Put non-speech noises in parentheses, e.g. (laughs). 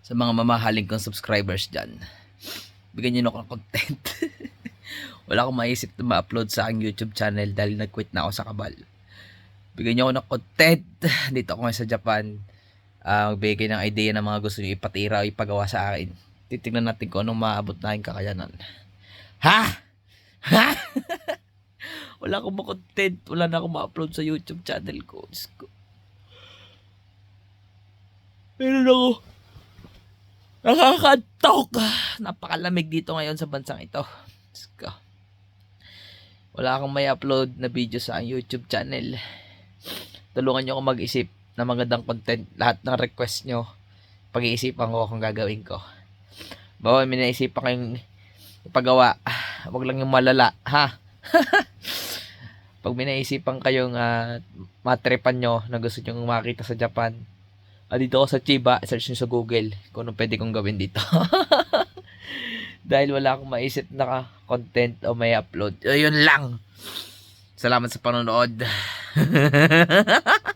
sa mga mamahaling kong subscribers dyan. Bigyan nyo ako ng content. (laughs) Wala akong maisip na ma-upload sa aking YouTube channel dahil nag-quit na ako sa kabal. Bigyan nyo ako ng content. (laughs) Dito ako ngayon sa Japan. Uh, magbigay ng idea ng mga gusto nyo ipatira o ipagawa sa akin. Titignan natin kung anong maabot na aking kakayanan. Ha? Ha? (laughs) Wala akong ma-content. Wala na akong ma-upload sa YouTube channel ko. Diyos ko. Meron ako. Nakakatok. Napakalamig dito ngayon sa bansang ito. Diyos ko. Wala akong may upload na video sa YouTube channel. Tulungan nyo ako mag-isip ng magandang content. Lahat ng request nyo, pag-iisipan ko kung gagawin ko. Bawa, may naisipan kayong ipagawa. Huwag lang yung malala, ha? (laughs) Pag may naisipan kayong uh, matripan nyo na gusto nyo makita sa Japan, ah, dito ako sa Chiba, search nyo sa Google kung anong pwede kong gawin dito. (laughs) Dahil wala akong maisip na content o may upload. Ayun lang. Salamat sa panonood. (laughs)